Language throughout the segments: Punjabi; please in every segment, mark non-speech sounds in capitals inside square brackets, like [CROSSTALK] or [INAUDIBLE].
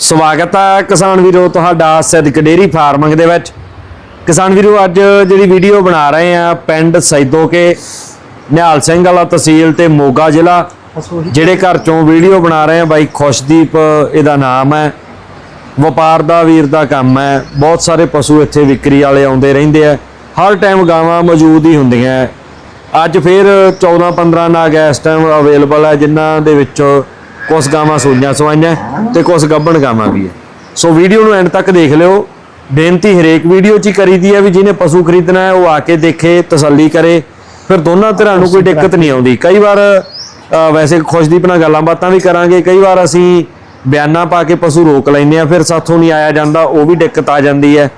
ਸਵਾਗਤ ਹੈ ਕਿਸਾਨ ਵੀਰੋ, ਤੁਹਾਡਾ ਸਿੱਧਕ ਡੇਰੀ ਫਾਰਮਿੰਗ ਦੇ ਵਿੱਚ। ਕਿਸਾਨ ਵੀਰੋ, ਅੱਜ ਜਿਹੜੀ ਵੀਡੀਓ ਬਣਾ ਰਹੇ ਆ ਪਿੰਡ ਸੈਦੋਕੇ ਨਿਹਾਲ ਸਿੰਘ ਵਾਲਾ ਤਹਿਸੀਲ ਤੇ ਮੋਗਾ ਜ਼ਿਲ੍ਹਾ। ਜਿਹੜੇ ਘਰ ਚੋਂ ਵੀਡੀਓ ਬਣਾ ਰਹੇ ਆ, ਬਾਈ ਖੁਸ਼ਦੀਪ, ਇਹਦਾ ਨਾਮ ਹੈ। ਵਪਾਰ ਦਾ ਵੀਰ ਦਾ ਕੰਮ ਹੈ। ਬਹੁਤ ਸਾਰੇ ਪਸ਼ੂ ਇੱਥੇ ਵਿਕਰੀ ਵਾਲੇ ਆਉਂਦੇ ਰਹਿੰਦੇ ਆ। ਹਰ ਟਾਈਮ ਗਾਵਾਂ ਮੌਜੂਦ ਹੀ ਹੁੰਦੀਆਂ। ਹੈ। ਅੱਜ ਫਿਰ 14 15 ਨਾਗ ਇਸ ਟਾਈਮ ਅਵੇਲੇਬਲ ਹੈ ਜਿਨ੍ਹਾਂ ਦੇ ਵਿੱਚੋਂ ਕੁਝ ਗਾਵਾਂ ਸੂਈਆਂ ਸਵਾਈਆਂ ਤੇ ਕੁਝ ਗੱਭਣ ਗਾਵਾਂ ਵੀ ਹੈ। ਸੋ ਵੀਡੀਓ ਨੂੰ ਐਂਡ ਤੱਕ ਦੇਖ ਲਿਓ। ਬੇਨਤੀ ਹਰੇਕ ਵੀਡੀਓ 'ਚ ਹੀ ਕਰੀਦੀ ਹੈ ਵੀ ਜਿਹਨੇ ਪਸ਼ੂ ਖਰੀਦਣਾ ਹੈ ਉਹ ਆ ਕੇ ਦੇਖੇ ਤਸੱਲੀ ਕਰੇ। ਫਿਰ ਦੋਨਾਂ ਧਿਰਾਂ ਨੂੰ ਕੋਈ ਦਿੱਕਤ ਨਹੀਂ ਆਉਂਦੀ। ਕਈ ਵਾਰ ਅ, ਵੈਸੇ ਖੁਸ਼ਦੀਪ ਨਾਲ ਗੱਲਾਂ ਬਾਤਾਂ ਵੀ ਕਰਾਂਗੇ। ਕਈ ਵਾਰ ਅਸੀਂ ਬਿਆਨਾਂ ਪਾ ਕੇ ਪਸ਼ੂ ਰੋਕ ਲੈਂਦੇ ਆ ਫਿਰ ਸਾਥੋਂ ਨਹੀਂ ਆਇਆ ਜਾਂਦਾ ਉਹ ਵੀ ਦਿੱਕਤ ਆ ਜਾਂਦੀ ਹੈ।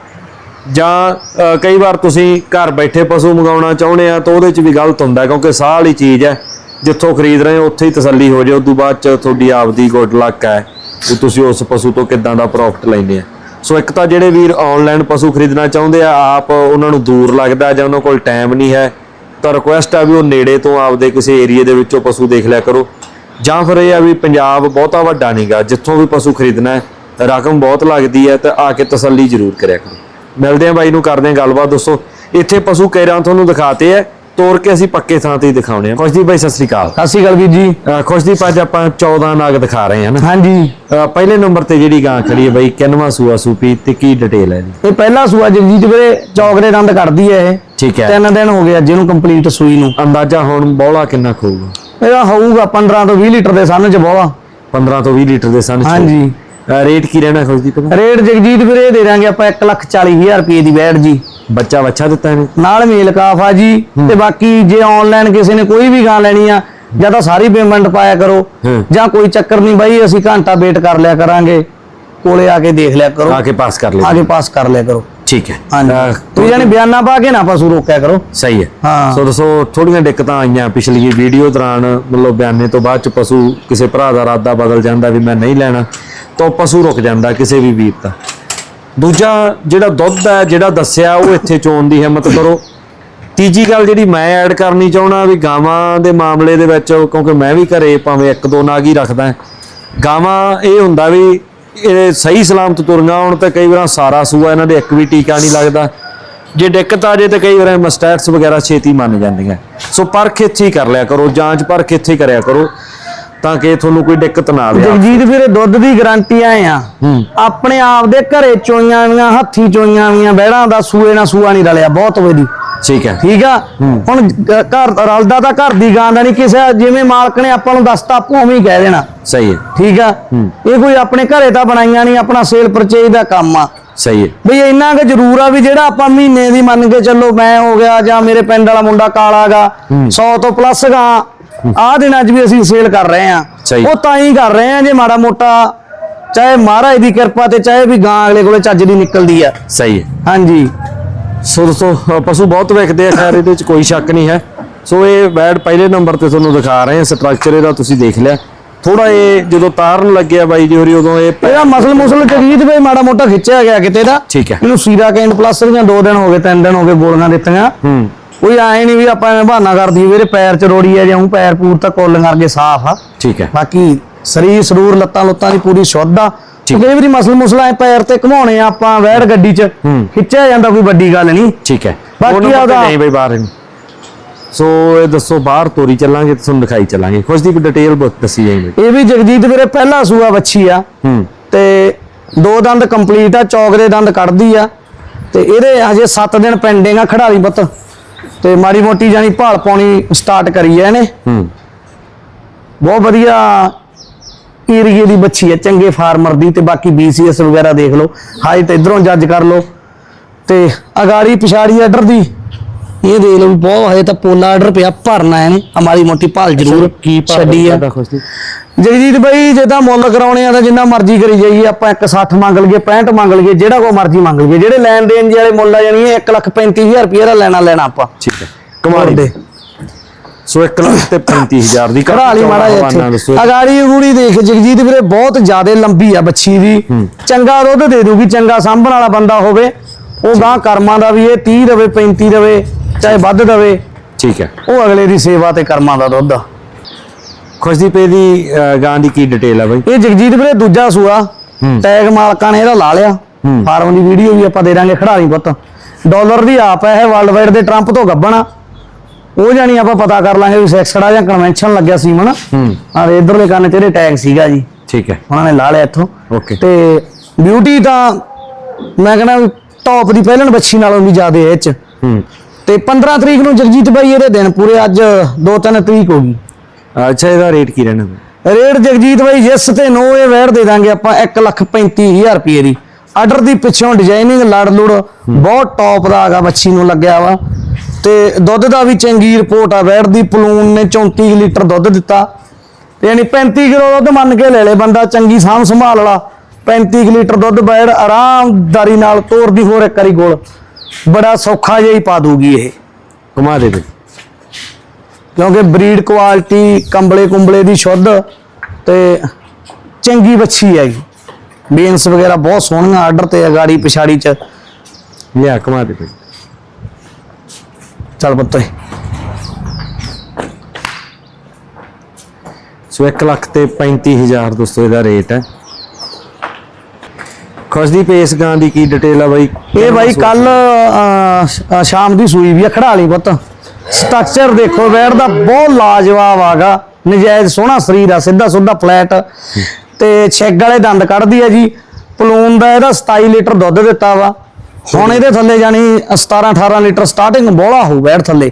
ਜਾਂ ਕਈ ਵਾਰ ਤੁਸੀਂ ਘਰ ਬੈਠੇ ਪਸ਼ੂ ਮੰਗਾਉਣਾ ਚਾਹੁੰਦੇ ਆ ਤਾਂ ਉਹਦੇ 'ਚ ਵੀ ਗਲਤ ਹੁੰਦਾ ਕਿਉਂਕਿ ਸਾਹ ਵਾਲੀ ਚੀਜ਼ ਹੈ। ਜਿੱਥੋਂ ਖਰੀਦ ਰਹੇ ਹੋ, ਉੱਥੇ ਹੀ ਤਸੱਲੀ ਹੋ ਜਾਏ ਤੋਂ ਬਾਅਦ 'ਚ ਤੁਹਾਡੀ ਆਪਦੀ ਗੁੱਡ ਲੱਕ ਹੈ ਕਿ ਤੁਸੀਂ ਉਸ ਪਸ਼ੂ ਤੋਂ ਕਿੱਦਾਂ ਦਾ ਪ੍ਰੋਫਿਟ ਲੈਂਦੇ ਆ। ਸੋ ਇੱਕ ਤਾਂ ਜਿਹੜੇ ਵੀਰ ਆਨਲਾਈਨ ਪਸ਼ੂ ਖਰੀਦਣਾ ਚਾਹੁੰਦੇ ਆ, ਆਪ ਉਹਨਾਂ ਨੂੰ ਦੂਰ ਲੱਗਦਾ ਜਾਂ ਉਹਨਾਂ ਕੋਲ ਟਾਈਮ ਨਹੀਂ ਹੈ, ਤਾਂ ਰਿਕੁਐਸਟ ਆ ਵੀ ਉਹ ਨੇੜੇ ਤੋਂ ਆਪਦੇ ਕਿਸੇ ਏਰੀਆ ਦੇ ਵਿੱਚੋਂ ਪਸ਼ੂ ਦੇਖ ਲਿਆ ਕਰੋ। ਜਾਂ ਫਿਰ ਇਹ ਆ ਵੀ ਪੰਜਾਬ ਬਹੁਤਾ ਵੱਡਾ ਨਹੀਂਗਾ, ਜਿੱਥੋਂ ਵੀ ਪਸ਼ੂ ਖਰੀਦਣਾ ਹੈ, ਰਕਮ ਬਹੁਤ ਲੱਗਦੀ ਹੈ, ਤਾਂ ਆ ਕੇ ਤਸੱਲੀ ਜ਼ਰੂਰ ਕਰਿਆ ਕਰੋ। ਮਿਲਦੇ ਆ ਬਾਈ ਨੂੰ, ਕਰਦੇ ਆ ਗੱਲਬਾਤ, ਦੋਸਤੋ। ਇੱਥੇ ਪਸ਼ੂ ਕੇਰਾਂ ਤੁਹਾਨੂੰ ਦਿਖਾਤੇ ਆ। ਤੋੜ ਕੇ ਅਸੀਂ ਪੱਕੇ ਥਾਂ ਤੇ ਹੀ ਦਿਖਾਉਣੇ ਆ। ਖੁਸ਼ਦੀਪ ਬਾਈ ਸਤਿ ਸ੍ਰੀ ਅਕਾਲ। ਸਤਿ ਸ਼੍ਰੀ ਅਕਾਲ ਵੀਰ ਜੀ। ਅ, ਖੁਸ਼ਦੀਪ ਅੱਜ ਆਪਾਂ 14 ਨਾਗ ਦਿਖਾ ਰਹੇ ਹਾਂ ਨਾ। ਹਾਂਜੀ। ਅ, ਪਹਿਲੇ ਨੰਬਰ ਤੇ ਜਿਹੜੀ ਗਾਂ ਖੜੀ ਹੈ ਬਾਈ ਕਿੰਨਵਾਂ ਸੂਆ ਸੂਪੀ ਤੇ ਕੀ ਡਿਟੇਲ ਹੈ ਇਹਦੀ? ਇਹ ਪਹਿਲਾ ਸੂਆ ਜਗਜੀਤ ਵੀਰੇ ਚੌਕਰੇ ਦੰਦ ਕੱਢਦੀ ਹੈ ਇਹ। ਠੀਕ ਹੈ। ਤਿੰਨ ਦਿਨ ਹੋ ਗਏ ਅੱਜ ਇਹਨੂੰ ਕੰਪਲੀਟ ਸੂਈ ਨੂੰ। ਅੰਦਾਜ਼ਾ ਹੁਣ ਬੌਲਾ ਕਿੰਨਾ ਖੋਊਗਾ? ਇਹਦਾ ਹੋਊਗਾ 15 ਤੋਂ 20 ਲੀਟਰ ਦੇ ਸੰਨ ਚ ਬੋਲਾ। 15 ਤੋਂ 20 ਲੀਟਰ ਦੇ ਸਨ ਹਾਂਜੀ। ਰੇਟ ਕੀ ਰਹਿਣਾ ਖੁਸ਼ਦੀਪ ਦਾ ਰੇਟ ਜਗਜੀਤ ਵੀਰੇ ਦੇ ਦਾਂਗੇ ਆਪਾਂ 140000 ਰੁਪਏ ਦੀ ਬੈਠ ਜੀ। ਬੱਚਾ ਬੱਚਾ ਦਿੱਤਾ ਇਹਨੇ? ਨਾਲ ਮੇਲ ਕਾਫਾ ਜੀ ਤੇ ਬਾਕੀ ਜੇ ਆਨਲਾਈਨ ਕਿਸੇ ਨੇ ਕੋਈ ਵੀ ਗਾਂ ਲੈਣੀ ਆ ਜਾਂ ਤਾਂ ਸਾਰੀ ਪੇਮੈਂਟ ਪਾਇਆ ਕਰੋ। ਜਾਂ ਕੋਈ ਚੱਕਰ ਨਹੀਂ ਬਾਈ ਅਸੀਂ ਘੰਟਾ ਵੇਟ ਕਰ ਲਿਆ ਕਰਾਂਗੇ। ਕੋਲੇ ਆ ਕੇ ਦੇਖ ਲਿਆ ਕਰੋ। ਆ ਕੇ ਪਾਸ ਕਰ ਲੈ ਆ ਕੇ ਪਾਸ ਕਰ ਲਿਆ ਕਰੋ। ਠੀਕ ਹੈ। ਹਾਂਜੀ। ਤੁਸੀਂ ਜਾਨੀ ਬਿਆਨਾ ਪਾ ਕੇ ਨਾ ਪਸ਼ੂ ਰੋਕਿਆ ਕਰੋ। ਸਹੀ ਹੈ। ਹਾਂ। ਸੋ ਦੱਸੋ ਥੋੜੀਆਂ ਦਿੱਕਤਾਂ ਆਈਆਂ ਪਿਛਲੀ ਵੀਡੀਓ ਦੌਰਾਨ ਮਤਲਬ ਬਿਆਨੇ ਤੋਂ ਬਾਅਦ ਚ ਪਸ਼ੂ ਕਿਸੇ ਭਰਾ ਦਾ ਇਰਾਦਾ ਬਦਲ ਜਾਂਦਾ ਵੀ ਮੈਂ ਨਹੀਂ ਲੈਣਾ। ਤਾਂ ਪਸ਼ੂ ਰੁਕ ਜਾਂਦਾ ਕਿਸੇ ਵੀ ਵੀਰ ਦਾ। ਦੂਜਾ ਜਿਹੜਾ ਦੁੱਧ ਹੈ, ਜਿਹੜਾ ਦੱਸਿਆ, ਉਹ ਇੱਥੇ ਚੋਣ ਦੀ ਹਿੰਮਤ ਕਰੋ। ਤੀਜੀ ਗੱਲ ਜਿਹੜੀ ਮੈਂ ਐਡ ਕਰਨੀ ਚਾਹਣਾ ਵੀ ਗਾਵਾਂ ਦੇ ਮਾਮਲੇ ਦੇ ਵਿੱਚ, ਕਿਉਂਕਿ ਮੈਂ ਵੀ ਘਰੇ ਭਾਵੇਂ ਇੱਕ ਦੋ ਨਾਗ ਹੀ ਰੱਖਦਾ ਗਾਵਾਂ ਇਹ ਹੁੰਦਾ ਵੀ ਇਹ ਸਹੀ ਸਲਾਮਤ ਤੁਰੀਆਂ ਹੋਣ ਤਾਂ ਕਈ ਵਾਰ ਸਾਰਾ ਸੂਆ ਇਹਨਾਂ ਦੇ ਇੱਕ ਵੀ ਟੀਕਾ ਨਹੀਂ ਲੱਗਦਾ। ਜੇ ਦਿੱਕਤ ਆ ਜੇ ਤਾਂ ਕਈ ਵਾਰ ਮਸਟੈਟਸ ਵਗੈਰਾ ਛੇਤੀ ਮੰਨ ਜਾਂਦੀਆਂ। ਸੋ ਪਰਖ ਇੱਥੇ ਹੀ ਕਰ ਲਿਆ ਕਰੋ, ਜਾਂਚ ਪਰਖ ਇੱਥੇ ਹੀ ਕਰਿਆ ਕਰੋ। ਤਾਂ ਕਿ ਤੁਹਾਨੂੰ ਕੋਈ ਦਿੱਕਤ ਨਾ ਆਵੇ। ਜਗਜੀਤ ਵੀਰੇ ਦੁੱਧ ਦੀ ਗਾਰੰਟੀ ਆਏ ਆ। ਆਪਣੇ ਆਪ ਦੇ ਘਰੇ ਚੋਈਆਂ ਵੀਆਂ ਹੱਥੀ ਚੋਈਆਂ ਵੀਆਂ ਬਹਿੜਾਂ ਦਾ ਸੂਏ ਨਾਲ ਸੂਆ ਨਹੀਂ ਰਲਿਆ ਬਹੁਤ ਵਧੀ ਠੀਕ ਹੈ। ਠੀਕ ਆ? ਹੁਣ ਘਰ ਰਲਦਾ ਤਾਂ ਘਰ ਦੀ ਗਾਂ ਦਾ ਨਹੀਂ ਕਿਸੇ ਜਿਵੇਂ ਮਾਲਕ ਨੇ ਆਪਾਂ ਨੂੰ ਦੱਸਤਾ ਆਪਾਂ ਉਵੇਂ ਹੀ ਕਹਿ ਦੇਣਾ। ਸਹੀ ਹੈ। ਠੀਕ ਆ? ਇਹ ਕੋਈ ਆਪਣੇ ਘਰੇ ਤਾਂ ਬਣਾਈਆਂ ਨਹੀਂ ਆਪਣਾ ਸੇਲ ਪਰਚੇਜ ਦਾ ਕੰਮ ਆ। ਸਹੀ ਹੈ। ਬਈ ਇੰਨਾ ਕੁ ਜ਼ਰੂਰ ਆ ਵੀ ਜਿਹੜਾ ਆਪਾਂ ਮਹੀਨੇ ਦੀ ਮੰਨ ਕੇ ਚੱਲੋ ਮੈਂ ਹੋ ਗਿਆ ਜਾਂ ਮੇਰੇ ਪਿੰਡ ਵਾਲਾ ਮੁੰਡਾ ਕਾਲਾਗਾ 100 ਤੋਂ ਪਲੱਸ ਗਾ ਆਹ ਦਿਨਾਂ 'ਚ ਵੀ ਅਸੀਂ ਸੇਲ ਕਰ ਰਹੇ ਆ ਸਹੀ। ਉਹ ਤਾਂ ਹੀ ਕਰ ਰਹੇ ਆ ਜੇ ਮਾੜਾ ਮੋਟਾ ਚਾਹੇ ਮਹਾਰਾਜ ਦੀ ਕਿਰਪਾ ਤੇ ਚਾਹੇ ਵੀ ਗਾਂ ਅਗਲੇ ਕੋਲੇ ਚੱਜ ਦੀ ਨਿਕਲਦੀ ਆ। ਸਹੀ ਹੈ। ਹਾਂਜੀ। ਸੋ ਦੋਸਤੋ ਅ, ਪਸ਼ੂ ਬਹੁਤ ਵਿਕਦੇ ਆ ਖੈਰ ਇਹਦੇ ਵਿੱਚ ਕੋਈ ਸ਼ੱਕ ਨਹੀਂ ਹੈ। ਸੋ ਇਹ ਬੈਡ ਪਹਿਲੇ ਨੰਬਰ ਤੇ ਤੁਹਾਨੂੰ ਦਿਖਾ ਰਹੇ ਹਾਂ ਸਟਰਕਚਰ ਇਹਦਾ ਤੁਸੀਂ ਦੇਖ ਲਿਆ। ਥੋੜਾ ਇਹ ਜਦੋਂ ਤਾਰਨ ਲੱਗਿਆ ਬਾਈ ਜੀ ਹੋਰੀ ਉਦੋਂ ਇਹ ਇਹਦਾ ਮਸਲ ਮੁਸਲ ਜਗੀਤ ਵੀ ਮਾੜਾ ਮੋਟਾ ਖਿੱਚਿਆ ਗਿਆ ਕਿਤੇ ਦਾ। ਠੀਕ ਹੈ। ਇਹਨੂੰ ਸੀਰਾ ਕੈਂਟ ਪਲੱਸ ਦੀਆਂ ਦੋ ਦਿਨ ਹੋ ਗਏ ਤਿੰਨ ਦਿਨ ਹੋ ਗਏ ਗੋਲੀਆਂ ਦਿੱਤੀਆਂ। ਹੂੰ। ਕੋਈ ਆਏ ਨਹੀਂ ਵੀ ਆਪਾਂ ਐਵੇਂ ਬਹਾਨਾ ਕਰ ਦਈਏ ਵੀ ਇਹਦੇ ਪੈਰ ਚ ਰੋੜੀ ਆ ਜਾਂ ਊਂ ਪੈਰ ਪੂਰ ਤਾਂ ਕੋਲਿੰਗ ਕਰਕੇ ਸਾਫ਼ ਆ। ਠੀਕ ਹੈ। ਬਾਕੀ ਸਰੀਰ ਸਰੂਰ ਲੱਤਾਂ ਲੁੱਤਾਂ ਦੀ ਪੂਰੀ ਸ਼ੁੱਧ ਆ। ਠੀਕ। ਕਈ ਵਾਰੀ ਮਸਲ ਮੁਸਲਾ ਐ ਪੈਰ ਤੇ ਘਮਾਉਣੇ ਆ ਆਪਾਂ ਵੈੜ ਗੱਡੀ 'ਚ ਹੂੰ। ਖਿੱਚਿਆ ਜਾਂਦਾ ਕੋਈ ਵੱਡੀ ਗੱਲ ਨਹੀਂ। ਠੀਕ ਹੈ। ਬਾਕੀ ਉਹ ਤੇ ਉਹਦਾ- ਨਹੀਂ ਬਈ ਬਾਹਰ ਇਹਨੂੰ। ਸੋ ਇਹ ਦੱਸੋ ਬਾਹਰ ਤੋਰੀ ਚੱਲਾਂਗੇ ਤੇ ਤੁਹਾਨੂੰ ਦਿਖਾਈ ਚੱਲਾਂਗੇ। ਖੁਸ਼ ਦੀ ਡਿਟੇਲ ਬਹੁਤ ਦੱਸੀ ਜਾਏਗੀ ਇਹ ਵੀ ਜਗਜੀਤ ਵੀਰੇ ਪਹਿਲਾ ਸੂਆ ਵੱਛੀ ਆ। ਹੂੰ। ਤੇ ਦੋ ਦੰਦ ਕੰਪਲੀਟ ਆ ਚੌਕ ਦੇ ਦੰਦ ਕੱਢਦੀ ਆ। ਤੇ ਇਹਦੇ ਹਜੇ 7 ਦਿਨ ਪੈਂਡਿੰਗ ਆ ਖੜਾਲੀ ਪੁੱਤ। ਤੇ ਮਾੜੀ ਮੋਟੀ ਜਾਨੀ ਭਾਲ ਪਾਉਣੀ ਸਟਾਰਟ ਕਰੀ ਆ ਇਹਨੇ। ਹੂੰ। ਬਹੁਤ ਵਧੀਆ ਏਰੀਏ ਦੀ ਬੱਚੀ ਹੈ ਚੰਗੇ ਫਾਰਮਰ ਦੀ ਤੇ ਬਾਕੀ BCS ਵਗੈਰਾ ਦੇਖ ਲਓ। ਹਾਈ ਤੇ ਇਧਰੋਂ ਜੱਜ ਕਰ ਲਓ। ਤੇ ਅਗਾੜੀ ਪਿਛਾੜੀ ਆਰਡਰ ਦੀ ਇਹ ਦੇਖ ਲਓ ਵੀ ਬਹੁਤ ਹਜੇ ਤਾਂ ਪੋਲਾ ਆਰਡਰ ਪਿਆ ਭਰਨਾ ਇਹਨੇ। ਹਮਾਰੀ ਮੋਟੀ ਭਾਲ ਜ਼ਰੂਰ ਕੀ ਛੱਡੀ ਆ। ਦੀ? ਜਗਜੀਤ ਬਾਈ ਜੇ ਤਾਂ ਮੁੱਲ ਕਰਾਉਣੇ ਆ ਤਾਂ ਜਿੰਨਾ ਮਰਜ਼ੀ ਕਰੀ ਜਾਈਏ ਆਪਾਂ 160 ਮੰਗ ਲਈਏ 65 ਮੰਗ ਲਈਏ ਜਿਹੜਾ ਕੋ ਮਰਜ਼ੀ ਮੰਗ ਲਈਏ। ਜਿਹੜੇ ਲੈਣ ਦੇਣ ਵਾਲੇ ਮੁੱਲ ਆ ਜਾਣੀ 135000 ਰੁਪਏ ਦਾ ਲੈਣਾ ਲੈਣਾ ਆਪਾਂ। ਠੀਕ ਹੈ। ਕਮਾਲ ਦੇ ਸੋ 1 ਲੱਖ ਤੇ 35000 ਦੀ ਘਰਾ ਲਈ ਮਾੜਾ ਇੱਥੇ। ਅਗਾੜੀ ਉਗੂੜੀ ਦੇਖ ਜਗਜੀਤ ਵੀਰੇ ਬਹੁਤ ਜ਼ਿਆਦਾ ਲੰਬੀ ਆ ਬੱਚੀ ਦੀ ਚੰਗਾ ਦੁੱਧ ਦੇ ਦੂਗੀ ਚੰਗਾ ਸਾਂਭਣ ਵਾਲਾ ਬੰਦਾ ਹੋਵੇ। ਉਹ ਗਾਂ ਕਰਮਾਂ ਦਾ ਵੀ ਇਹ 30 ਰਵੇ 35 ਰਵੇ ਚਾਹੇ ਵੱਧ ਦਵੇ। ਠੀਕ ਹੈ। ਉਹ ਅਗਲੇ ਦੀ ਸੇਵਾ ਤੇ ਕਰਮਾਂ ਦਾ ਦੁੱਧ ਆ। ਖੁਸ਼ਦੀਪ ਦੀ ਅ, ਗਾਂ ਦੀ ਕੀ ਡਿਟੇਲ ਹੈ ਬਾਈ? ਇਹ ਜਗਜੀਤ ਵੀਰੇ ਦੂਜਾ ਸੂਆ। ਹੂੰ। ਟੈਗ ਮਾਲਕਾਂ ਨੇ ਇਹਦਾ ਲਾ ਲਿਆ। ਹੂੰ। ਫਾਰਮ ਦੀ ਵੀਡੀਓ ਵੀ ਆਪਾਂ ਦੇ ਦਾਂਗੇ ਖੜਾਲੀ ਪੁੱਤ। ਡਾਲਰ ਦੀ ਆਪ ਹੈ ਇਹ ਵਰਲਡ ਵਾਈਡ ਦੇ ਟਰੰਪ ਤੋਂ ਗੱਬਣਾ ਉਹ ਜਾਣੀ ਆਪਾਂ ਪਤਾ ਕਰ ਲਾਂਗੇ ਵੀ ਸੈਕਸ ਖੜਾ ਜਾਂ ਕਨਵੈਨਸ਼ਨ ਲੱਗਿਆ ਸੀ ਮਨ ਹੂੰ। ਆ ਇਧਰਲੇ ਕੰਨ ਤੇ ਇਹਦੇ ਟੈਗ ਸੀਗਾ ਜੀ। ਠੀਕ ਹੈ। ਉਹਨਾਂ ਨੇ ਲਾ ਲਿਆ ਇੱਥੋਂ। ਓਕੇ ਤੇ ਬਿਊਟੀ ਤਾਂ ਮੈਂ ਕਹਿੰਦਾ ਟੌਪ ਦੀ ਪਹਿਲਣ ਬੱਚੀ ਨਾਲੋਂ ਵੀ ਜ਼ਿਆਦਾ ਹੈ ਇਹ ਚ। ਹੂੰ। ਤੇ 15 ਤਰੀਕ ਨੂੰ ਜਗਜੀਤ ਬਾਈ ਇਹਦੇ ਦਿਨ ਪੂਰੇ ਅੱਜ 2-3 ਤਰੀਕ ਹੋ ਗਈ। ਅੱਛਾ ਇਹਦਾ ਰੇਟ ਕੀ ਰਹਿਣਾ? ਰੇਟ ਜਗਜੀਤ ਬਾਈ ਜਿਸ ਤੇ ਨੋ ਇਹ ਵੈਰ ਦੇ ਦਾਂਗੇ ਆਪਾਂ 135000 ਰੁਪਏ ਦੀ। ਆਰਡਰ ਦੀ ਪਿੱਛੋਂ ਡਿਜ਼ਾਈਨਿੰਗ ਲੜ ਲੁੜ ਬਹੁਤ ਟੌਪ ਦਾ ਹੈਗਾ ਬੱਚੀ ਨੂੰ ਲੱਗਿਆ ਵਾ। ਤੇ ਦੁੱਧ ਦਾ ਵੀ ਚੰਗੀ ਰਿਪੋਰਟ ਆ ਵੈੜ ਦੀ ਪਲੂਨ ਨੇ 34 ਲੀਟਰ ਦੁੱਧ ਦਿੱਤਾ। ਯਾਨੀ 35 ਕਿਲੋ ਦੁੱਧ ਮੰਨ ਕੇ ਲੈ ਲੈ ਬੰਦਾ ਚੰਗੀ ਸਾਂਭ ਸੰਭਾਲ ਵਾਲਾ। 35 ਕੁ ਲੀਟਰ ਦੁੱਧ ਵੈੜ ਆਰਾਮਦਾਰੀ ਨਾਲ ਤੋਰਦੀ ਹੋਰ ਇੱਕ ਵਾਰੀ ਗੋਲ। ਬੜਾ ਸੌਖਾ ਜਿਹਾ ਹੀ ਪਾ ਦੂਗੀ ਇਹ ਘੁਮਾ ਦੇ ਦੇ ਕਿਉਂਕਿ ਬਰੀਡ ਕੁਆਲਿਟੀ ਕੰਬਲੇ ਕੁੰਬਲੇ ਦੀ ਸ਼ੁੱਧ ਤੇ ਚੰਗੀ ਬੱਚੀ ਹੈਗੀ ਬੇਨਸ ਵਗੈਰਾ ਬਹੁਤ ਸੋਹਣੀਆਂ ਆਰਡਰ ਤੇ ਆ ਗਾੜੀ ਪਿਛਾੜੀ ਚ ਲਿਆ ਘੁਮਾ ਦੇ ਦੇ ਚੱਲ ਪੁੱਤੇ ਸੋ 1 ਲੱਖ ਤੇ 35000 ਦੋਸਤੋ ਇਹਦਾ ਰੇਟ ਹੈ ਖੁਸ਼ਦੀ ਪੇਸ ਗਾਂ ਦੀ ਕੀ ਡਿਟੇਲ ਆ ਬਾਈ? ਇਹ ਬਾਈ ਕੱਲ ਸ਼ਾਮ ਦੀ ਸੂਈ ਵੀ ਆ ਖੜਾ ਲਈ ਪੁੱਤ। ਸਟਰਕਚਰ ਦੇਖੋ ਵੈੜ ਦਾ ਬਹੁਤ ਲਾਜਵਾਬ ਆਗਾ। ਨਜਾਇਜ਼ ਸੋਹਣਾ ਸਰੀਰ ਆ ਸਿੱਧਾ ਸੁੱਧਾ ਫਲੈਟ ਤੇ ਛੈਗ ਵਾਲੇ ਦੰਦ ਕੱਢਦੀ ਆ ਜੀ। ਪਲੂਨ ਦਾ ਇਹਦਾ 27 ਲੀਟਰ ਦੁੱਧ ਦਿੱਤਾ ਵਾ। ਹੁਣ ਇਹਦੇ ਥੱਲੇ ਜਾਣੀ 17 18 ਲੀਟਰ ਸਟਾਰਟਿੰਗ ਬੋਲਾ ਹੋਊ ਵੈੜ ਥੱਲੇ।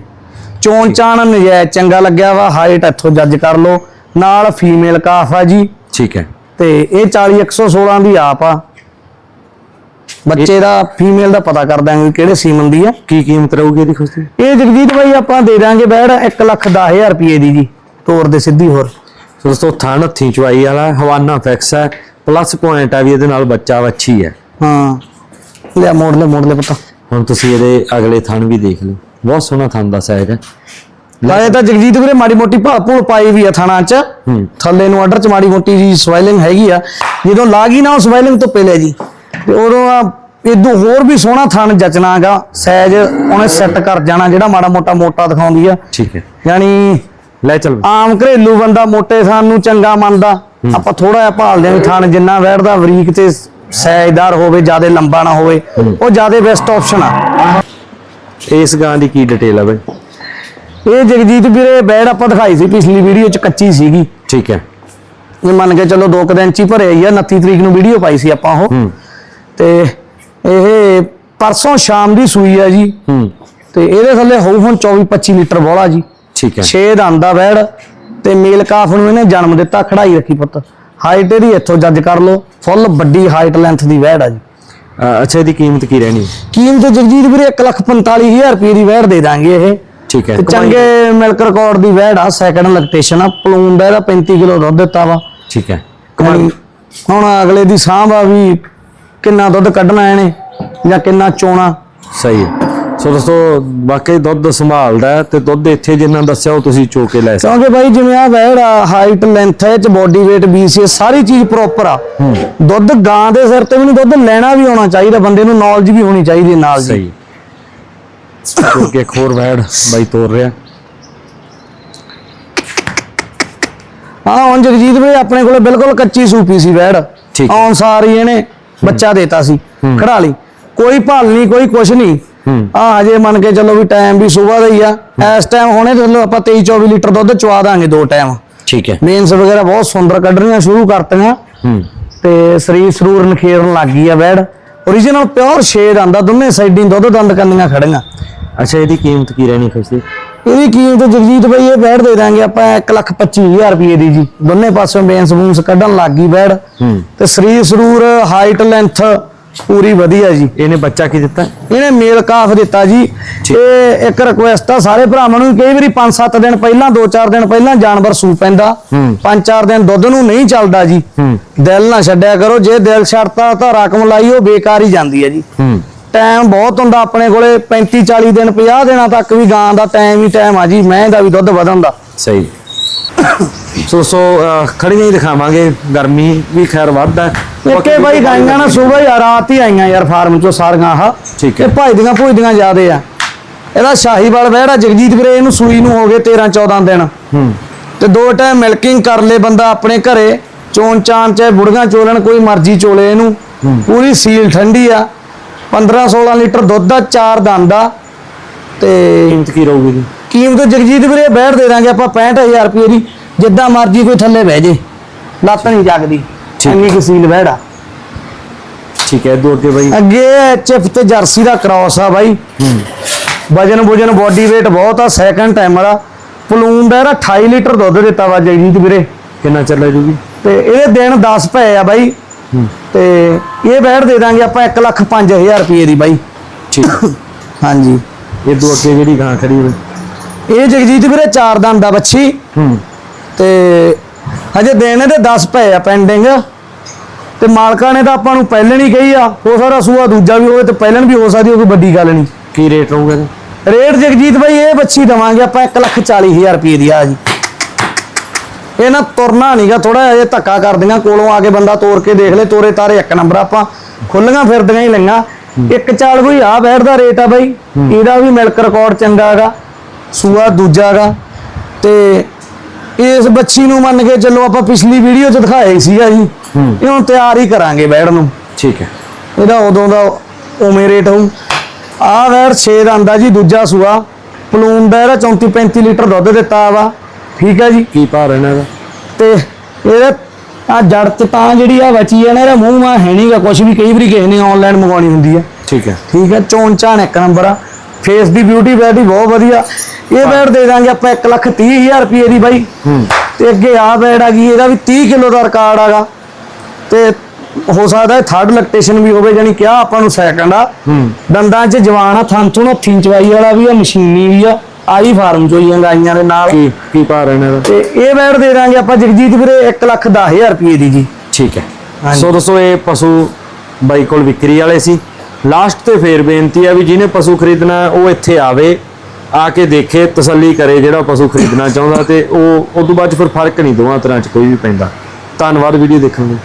ਚੋਣ ਚਾਣ ਨਜਾਇਜ਼ ਚੰਗਾ ਲੱਗਿਆ ਵਾ ਹਾਈਟ ਇੱਥੋਂ ਜੱਜ ਕਰ ਲਓ। ਨਾਲ ਫੀਮੇਲ ਕਾਫ ਆ ਜੀ। ਠੀਕ ਹੈ। ਤੇ ਇਹ 40 116 ਦੀ ਆਪ ਆ। ਬੱਚੇ ਦਾ ਫੀਮੇਲ ਦਾ ਪਤਾ ਕਰ ਦਾਂਗੇ ਕਿਹੜੇ ਸੀਮਨ ਦੀ ਆ। ਕੀ ਕੀਮਤ ਰਹੂਗੀ ਇਹਦੀ ਖੁਸ਼ਦੀ ਇਹ ਜਗਜੀਤ ਭਾਈ ਆਪਾਂ ਦੇ ਦਾਂਗੇ ਬੈੜ 1 ਲੱਖ 10000 ਰੁਪਏ ਦੀ ਜੀ ਤੋਰ ਦੇ ਸਿੱਧੀ ਹੋਰ। ਸੋ ਦੋਸਤੋ ਥਣ ਹੱਥੀਂ ਚਵਾਈ ਵਾਲਾ ਹਵਾਨਾ ਫਿਕਸ ਹੈ ਪਲੱਸ ਪੁਆਇੰਟ ਆ ਵੀ ਇਹਦੇ ਨਾਲ ਬੱਚਾ ਵੱਛੀ ਹੈ। ਹਾਂ। ਲਿਆ ਮੋੜ ਲੈ ਮੋੜ ਲੈ ਪਤਾ। ਹੁਣ ਤੁਸੀਂ ਇਹਦੇ ਅਗਲੇ ਥਣ ਵੀ ਦੇਖ ਲਓ। ਬਹੁਤ ਸੋਹਣਾ ਥਣ ਦਾ ਸਾਈਜ਼ ਹੈ। ਲਾਏ ਤਾਂ ਜਗਜੀਤ ਵੀਰੇ ਮਾੜੀ ਮੋਟੀ ਭਾਲ ਭੂਲ ਪਾਈ ਵੀ ਆ ਥਾਣਾ ਚ। ਥੱਲੇ ਨੂੰ ਆਰਡਰ ਚ ਮਾੜੀ ਮੋਟੀ ਜੀ ਸਵਾਈਲਿੰਗ ਹੈਗੀ ਆ। ਜਦੋਂ ਲਾ ਗਈ ਨਾ ਉਹ ਸਵਾਈਲਿੰਗ ਤੋਂ ਪਹਿਲੇ ਜੀ। ਤੇ ਉਦੋਂ ਆ ਇਦੋਂ ਹੋਰ ਵੀ ਸੋਹਣਾ ਥਣ ਜਚਣਾਗਾ ਸਾਈਜ਼ ਉਹਨੇ ਸੈੱਟ ਕਰ ਜਾਣਾ ਜਿਹੜਾ ਮਾੜਾ ਮੋਟਾ ਮੋਟਾ ਦਿਖਾਉਂਦੀ ਆ। ਠੀਕ ਹੈ। ਯਾਨੀ ਲੈ ਚੱਲ। ਆਮ ਘਰੇਲੂ ਬੰਦਾ ਮੋਟੇ ਥਾਨ ਨੂੰ ਚੰਗਾ ਮੰਨਦਾ। ਆਪਾਂ ਥੋੜਾ ਜਿਹਾ ਭਾਲਦੇ ਹਾਂ ਥਾਨ ਜਿੰਨਾ ਵੈੜਦਾ ਬਰੀਕ ਤੇ ਸਾਈਜ਼ਦਾਰ ਹੋਵੇ ਜ਼ਿਆਦਾ ਲੰਬਾ ਨਾ ਹੋਵੇ ਉਹ ਜ਼ਿਆਦਾ ਬੈਸਟ ਆਪਸ਼ਨ ਆ। ਇਸ ਗਾਂ ਦੀ ਕੀ ਡਿਟੇਲ ਆ ਬਾਈ? ਇਹ ਜਗਜੀਤ ਵੀਰੇ ਬੈੜ ਆਪਾਂ ਦਿਖਾਈ ਸੀ ਪਿਛਲੀ ਵੀਡੀਓ ਚ ਕੱਚੀ ਸੀਗੀ। ਠੀਕ ਹੈ। ਇਹ ਮੰਨ ਕੇ ਚੱਲੋ ਦੋ ਕੁ ਦਿਨ ਚ ਹੀ ਭਰੇ ਆਈ ਆ 29 ਤਰੀਕ ਨੂੰ ਵੀਡੀਓ ਪਾਈ ਸੀ ਆਪਾਂ ਉਹ। ਹੂੰ। ਤੇ ਇਹ ਪਰਸੋਂ ਸ਼ਾਮ ਦੀ ਸੂਈ ਆ ਜੀ। ਹੂੰ। ਤੇ ਇਹਦੇ ਥੱਲੇ ਹੋਊ ਹੁਣ 24 25 ਲੀਟਰ ਬੋਲਾ ਜੀ। ਠੀਕ ਹੈ। 6 ਦਾ ਆਂਦਾ ਵੈੜ ਤੇ ਮੇਲ ਕਾਫ ਨੂੰ ਇਹਨੇ ਜਨਮ ਦਿੱਤਾ ਖੜਾਈ ਰੱਖੀ ਪੁੱਤ। ਹਾਈਟ ਇਹਦੀ ਇੱਥੋਂ ਜੱਜ ਕਰ ਲਓ ਫੁੱਲ ਵੱਡੀ ਹਾਈਟ ਲੈਂਥ ਦੀ ਵੈੜ ਆ ਜੀ। ਅੱਛਾ ਇਹਦੀ ਕੀਮਤ ਕੀ ਰਹਿਣੀ? ਕੀਮਤ ਜਗਜੀਤ ਵੀਰੇ 145000 ਰੁਪਏ ਦੀ ਵੈੜ ਦੇ ਦਾਂਗੇ ਇਹ। ਠੀਕ ਹੈ। ਚੰਗੇ ਮਿਲਕ ਰਿਕਾਰਡ ਦੀ ਵੈੜ ਆ ਸੈਕੰਡ ਲੈਕਟੇਸ਼ਨ ਆ ਪਲੂਨ ਦਾ ਇਹਦਾ 35 ਕਿਲੋ ਦੁੱਧ ਦਿੱਤਾ ਵਾ। ਠੀਕ ਹੈ। ਹੁਣ ਅਗਲੇ ਦੀ ਸਾਂਭ ਆ ਵੀ ਕਿੰਨਾ ਦੁੱਧ ਕੱਢਣਾ ਇਹਨੇ ਜਾਂ ਕਿੰਨਾ ਚੋਣਾ? ਸਹੀ ਹੈ। ਸੋ ਦੋਸਤੋ ਵਾਕਈ ਦੁੱਧ ਸੰਭਾਲਦਾ ਹੈ ਤੇ ਦੁੱਧ ਇੱਥੇ ਜਿੰਨਾ ਦੱਸਿਆ ਉਹ ਤੁਸੀਂ ਚੋ ਕੇ ਲੈ ਸਕਦੇ ਕਿਉਂਕਿ ਬਾਈ ਜਿਵੇਂ ਆ ਵੈੜ ਆ ਹਾਈਟ ਲੈਂਥ ਹੈ ਚ ਬੋਡੀ weight BCS ਸਾਰੀ ਚੀਜ਼ ਪ੍ਰੋਪਰ ਆ। ਦੁੱਧ ਗਾਂ ਦੇ ਸਿਰ ਤੇ ਵੀ ਨਹੀਂ ਦੁੱਧ ਲੈਣਾ ਵੀ ਆਉਣਾ ਚਾਹੀਦਾ ਬੰਦੇ ਨੂੰ ਨੌਲੇਜ ਵੀ ਹੋਣੀ ਚਾਹੀਦੀ ਨਾਲ ਸਹੀ। ਕਿਉਂਕਿ ਇੱਕ ਹੋਰ ਵੈੜ ਬਾਈ ਤੋਰ ਰਿਹਾ। ਹਾਂ ਹੁਣ ਜਗਜੀਤ ਵੀ ਆਪਣੇ ਕੋਲੇ ਬਿਲਕੁਲ ਕੱਚੀ ਸੂਪੀ ਸੀ ਵੈੜ ਠੀਕ। ਆਉਣ ਸਾਰ ਹੀ ਇਹਨੇ ਬੱਚਾ ਦੇਤਾ ਸੀ ਖੜਾ ਲਈ। ਕੋਈ ਭਾਲ ਨਹੀਂ ਕੋਈ ਕੁਛ ਨਹੀਂ। ਆ ਹਜੇ ਮੰਨ ਕੇ ਚੱਲੋ ਵੀ ਟਾਈਮ ਵੀ ਸਵੇਰ ਦਾ ਹੀ ਆ। ਇਸ ਟਾਈਮ ਹੁਣੇ ਚਲੋ ਆਪਾਂ 23 24 ਲੀਟਰ ਦੁੱਧ ਚਵਾ ਦਾਂਗੇ ਦੋ ਟਾਈਮ ਠੀਕ ਹੈ। ਮੇਨਸ ਵਗੈਰਾ ਬਹੁਤ ਸੁੰਦਰ ਕੱਢਣੀਆਂ ਸ਼ੁਰੂ ਕਰਤੀਆਂ। ਤੇ ਸਰੀਰ ਸਰੂਰ ਨਖੇਰਨ ਲੱਗ ਗਈ ਆ ਵੈੜ origignal ਪਿਓਰ ਸ਼ੇਡ ਆਂਦਾ ਦੋਨੇ ਸਾਈਡਿੰ ਦੁੱਧ ਦੰਦ ਕੰਨੀਆਂ ਖੜੀਆਂ। ਅੱਛਾ ਇਹਦੀ ਕੀਮਤ ਕੀ ਰਹਿਣੀ ਖੁਸ਼ੀ ਇਹਦੀ ਕੀਮਤ ਜਗਜੀਤ ਬਈ ਇਹ ਬੈੜ ਦੇ ਦਾਂਗੇ ਆਪਾਂ 125000 ਰੁਪਏ ਦੀ ਜੀ। ਦੋਨੇ ਪਾਸੋਂ ਬੇਂਸ ਬੂੰਸ ਕੱਢਣ ਲੱਗ ਗਈ ਬੈੜ ਤੇ ਸਰੀਰ ਸਰੂਰ ਹਾਈਟ ਲੈਂਥ ਪੂਰੀ ਵਧੀਆ ਜੀ। ਇਹਨੇ ਬੱਚਾ ਕੀ ਦਿੱਤਾ? ਇਹਨੇ ਮੇਲ ਕਾਫ ਦਿੱਤਾ ਜੀ। ਇਹ ਇੱਕ ਰਿਕੁਐਸਟ ਆ ਸਾਰੇ ਭਰਾਵਾਂ ਨੂੰ ਕਈ ਵਾਰੀ 5-7 ਦਿਨ ਪਹਿਲਾਂ 2-4 ਦਿਨ ਪਹਿਲਾਂ ਜਾਨਵਰ ਸੂ ਪੈਂਦਾ। ਹੂੰ। 5-4 ਦਿਨ ਦੁੱਧ ਨੂੰ ਨਹੀਂ ਚੱਲਦਾ ਜੀ। ਦਿਲ ਨਾ ਛੱਡਿਆ ਕਰੋ ਜੇ ਦਿਲ ਛੱਡਤਾ ਤਾਂ ਰਕਮ ਲਾਈ ਉਹ ਬੇਕਾਰ ਹੀ ਜਾਂਦੀ ਹੈ ਜੀ। ਟਾਈਮ ਬਹੁਤ ਹੁੰਦਾ ਆਪਣੇ ਕੋਲੇ 35 40 ਦਿਨ 50 ਦਿਨਾਂ ਤੱਕ ਵੀ ਗਾਂ ਦਾ ਟਾਈਮ ਹੀ ਟਾਈਮ ਆ ਜੀ ਮੈਂ ਦਾ ਵੀ ਦੁੱਧ ਵਧਣ ਦਾ। ਸਹੀ। [COUGHS] ਸੋ ਸੋ ਖੜੀਆਂ ਹੀ ਦਿਖਾਵਾਂਗੇ ਗਰਮੀ ਵੀ ਖੈਰ ਵੱਧ ਹੈ। ਇੱਕੇ ਬਾਈ ਗਾਈਆਂ ਨਾ ਸਵੇਰ ਹੀ ਰਾਤ ਹੀ ਆਈਆਂ ਯਾਰ ਫਾਰਮ ਚੋਂ ਸਾਰੀਆਂ ਆਹ। ਠੀਕ ਹੈ। ਇਹ ਭਜਦੀਆਂ ਭੁਜਦੀਆਂ ਜ਼ਿਆਦੇ ਆ। ਇਹਦਾ ਸ਼ਾਹੀਵਾਲ ਵਹਿੜਾ ਜਗਜੀਤ ਵੀਰੇ ਇਹਨੂੰ ਸੂਈ ਨੂੰ ਹੋ ਗਏ 13 14 ਦਿਨ। ਹੂੰ। ਤੇ ਦੋ ਟਾਈਮ ਮਿਲਕਿੰਗ ਕਰ ਲੇ ਬੰਦਾ ਆਪਣੇ ਘਰੇ। ਚੋਣ ਚਾਨ ਚਾਹੇ ਬੁੜੀਆਂ ਚੋਲਣ ਕੋਈ ਮਰਜ਼ੀ ਚੋਲੇ ਇਹਨੂੰ। ਪੂਰੀ ਸੀਲ ਠੰਡੀ ਆ। 15 16 ਲੀਟਰ ਦੁੱਧ ਦਾ ਚਾਰ ਦੰਦ ਆ ਤੇ ਕੀਮਤ ਕੀ ਰਹੂਗੀ ਜੀ? ਕੀਮਤ ਜਗਜੀਤ ਵੀਰੇ ਬੈਠ ਦੇ ਦਾਂਗੇ ਆਪਾਂ 65000 ਰੁਪਏ ਦੀ ਜਿੱਦਾਂ ਮਰਜ਼ੀ ਕੋਈ ਥੱਲੇ ਬਹਿ ਜੇ ਲੱਤ ਨਹੀਂ ਜਗਦੀ। ਇੰਨੀ ਕੁ ਸੀਲ ਬੈੜ ਆ ਠੀਕ ਹੈ ਦੋ ਅੱਗੇ ਬਾਈ। ਅੱਗੇ ਐਚਐਫ ਤੇ ਜਰਸੀ ਦਾ ਕ੍ਰਾਸ ਆ ਬਾਈ। ਵਜਨ ਵਜਨ ਬੋਡੀ weight ਬਹੁਤ ਆ ਸੈਕੰਡ ਟਾਈਮਰ ਆ ਪਲੂਨ ਦਾ ਇਹਦਾ 28 ਲੀਟਰ ਦੁੱਧ ਦਿੱਤਾ ਵਾ ਜਗਜੀਤ ਵੀਰੇ। ਕਿੰਨਾ ਚੱਲੇ ਜੂਗੀ? ਤੇ ਇਹਦੇ ਦਿਨ 10 ਪਏ ਆ ਬਾਈ। ਤੇ ਇਹ ਬੈਠ ਦੇ ਦਾਂਗੇ ਆਪਾਂ 1 ਲੱਖ 5000 ਰੁਪਏ ਦੀ ਬਾਈ। ਠੀਕ। ਹਾਂਜੀ। ਇਹ ਦੋ ਅੱਗੇ ਜਿਹੜੀ ਗਾਂ ਖੜੀ ਹੋਈ ਇਹ ਜਗਜੀਤ ਵੀਰੇ ਚਾਰ ਦੰਦ ਆ ਬੱਚੀ। ਹੂੰ। ਤੇ ਹਜੇ ਦਿਨ ਇਹਦੇ 10 ਪਏ ਆ ਪੈਂਡਿੰਗ ਤੇ ਮਾਲਕਾਂ ਨੇ ਤਾਂ ਆਪਾਂ ਨੂੰ ਪਹਿਲਾਂ ਹੀ ਕਹੀ ਆ ਹੋ ਸਕਦਾ ਸੂਆ ਦੂਜਾ ਵੀ ਹੋਵੇ ਤੇ ਪਹਿਲਾਂ ਵੀ ਹੋ ਸਕਦੀ ਉਹ ਕੋਈ ਵੱਡੀ ਗੱਲ ਨਹੀਂ। ਕੀ ਰੇਟ ਰਹੂਗਾ ਰੇਟ ਜਗਜੀਤ ਭਾਈ ਇਹ ਬੱਚੀ ਦਵਾਂਗੇ ਆਪਾਂ 140000 ਰੁਪਏ ਦੀ ਆ ਜੀ। ਇਹ ਨਾ ਤੁਰਨਾ ਨਹੀਂਗਾ ਥੋੜਾ ਜਿਹਾ ਧੱਕਾ ਕਰਦੀਆਂ ਕੋਲੋਂ ਆ ਕੇ ਬੰਦਾ ਤੋੜ ਕੇ ਦੇਖ ਲੈ ਤੋਰੇ ਤਾਰੇ ਇੱਕ ਨੰਬਰ ਆਪਾਂ ਖੁੱਲੀਆਂ ਫਿਰਦੀਆਂ ਹੀ ਲਈਆਂ। ਇੱਕ ਚਾਲ ਕੋਈ ਆ ਬੈਠ ਦਾ ਰੇਟ ਆ ਬਾਈ ਇਹਦਾ ਵੀ ਮਿਲਕ ਰਿਕਾਰਡ ਚੰਗਾ ਹੈਗਾ ਸੂਆ ਦੂਜਾ ਹੈਗਾ। ਤੇ ਇਸ ਬੱਚੀ ਨੂੰ ਮੰਨ ਕੇ ਚੱਲੋ ਆਪਾਂ ਪਿਛਲੀ ਵੀਡੀਓ 'ਚ ਦਿਖਾਇਆ ਹੀ ਸੀਗਾ ਜੀ। ਇਹ ਹੁਣ ਤਿਆਰ ਹੀ ਕਰਾਂਗੇ ਬੈੜ ਨੂੰ। ਠੀਕ ਹੈ। ਇਹਦਾ ਉਦੋਂ ਦਾ ਉਵੇਂ ਰੇਟ ਹੋਊ। ਆਹ ਵੈਰ 6 ਦਾ ਆਂਦਾ ਜੀ ਦੂਜਾ ਸੂਆ। ਪਲੂਨ ਦਾ ਇਹਦਾ 34 35 ਲੀਟਰ ਦੁੱਧ ਦਿੱਤਾ ਵਾ। ਠੀਕ ਹੈ ਜੀ? ਕੀ ਭਾਅ ਰਹਿਣਾ ਇਹਦਾ ਤੇ ਇਹਦੇ ਆ ਜੜ ਚ ਤਾਂ ਜਿਹੜੀ ਆ ਬਚੀ ਆ ਨਾ ਇਹਦਾ ਮੂੰਹ ਮਾ ਹੈ ਨਹੀਂਗਾ ਕੁਝ ਵੀ ਕਈ ਵਾਰੀ ਕਿਸੇ ਨੇ ਆਨਲਾਈਨ ਮੰਗਵਾਉਣੀ ਹੁੰਦੀ ਆ। ਠੀਕ ਹੈ ਠੀਕ ਹੈ ਚੋਣ ਚਾਣ ਇੱਕ ਨੰਬਰ ਆ। ਫੇਸ ਦੀ ਬਿਊਟੀ ਵੈਰਾਈਟੀ ਬਹੁਤ ਵਧੀਆ। ਇਹ ਬੈਡ ਦੇ ਦਾਂਗੇ ਆਪਾਂ 1 ਲੱਖ 30 ਹਜ਼ਾਰ ਰੁਪਏ ਦੀ ਬਾਈ। ਤੇ ਅੱਗੇ ਆ ਬੈਡ ਆ ਗਈ ਇਹਦਾ ਵੀ 30 ਕਿਲੋ ਦਾ ਰਿਕਾਰਡ ਆਗਾ। ਤੇ ਹੋ ਸਕਦਾ ਹੈ ਥਰਡ ਲੈਕਟੇਸ਼ਨ ਵੀ ਹੋਵੇ ਜਾਨੀ ਕਿਹਾ ਆਪਾਂ ਨੂੰ ਸੈਕੰਡ ਆ। ਦੰਦਾਂ 'ਚ ਜਵਾਨ ਆ ਥਣ ਥੁਣ ਹੱਥੀਂ ਚਵਾਈ ਵਾਲਾ ਵੀ ਆ ਮਸ਼ੀਨੀ ਵੀ ਆ। ਆਈ ਫਾਰਮ ਚੋਂ ਹੀ ਆ ਗਾਈਆਂ ਦੇ ਨਾਲ। ਕੀ ਕੀ ਭਾਅ ਰਹਿਣਾ ਇਹਦਾ? ਤੇ ਇਹ ਬੈਡ ਦੇ ਦਾਂਗੇ ਆਪਾਂ ਜਗਜੀਤ ਵੀਰੇ 1 ਲੱਖ 10 ਹਜ਼ਾਰ ਰੁਪਏ ਦੀ ਜੀ। ਠੀਕ ਹੈ। ਹਾਂਜੀ। ਸੋ ਦੋਸਤੋ ਇਹ ਪਸ਼ੂ ਬਾਈ ਕੋਲ ਵਿਕਰੀ ਵਾਲੇ ਸੀ। ਲਾਸਟ ਤੇ ਫੇਰ ਬੇਨਤੀ ਹੈ ਵੀ ਜਿਹਨੇ ਪਸ਼ੂ ਖਰੀਦਣਾ ਉਹ ਇੱਥੇ ਆਵੇ ਆ ਕੇ ਦੇਖੇ ਤਸੱਲੀ ਕਰੇ ਜਿਹੜਾ ਪਸ਼ੂ ਖਰੀਦਣਾ ਚਾਹੁੰਦਾ ਤੇ ਉਹ ਉਸ ਤੋਂ ਬਾਅਦ 'ਚ ਫਿਰ ਫ਼ਰਕ ਨਹੀਂ ਦੋਵਾਂ ਤਰ੍ਹਾਂ ਚ ਕੋਈ ਵੀ ਪੈਂਦਾ। ਧੰਨਵਾਦ ਵੀਡੀਓ ਦੇਖਣ ਲਈ।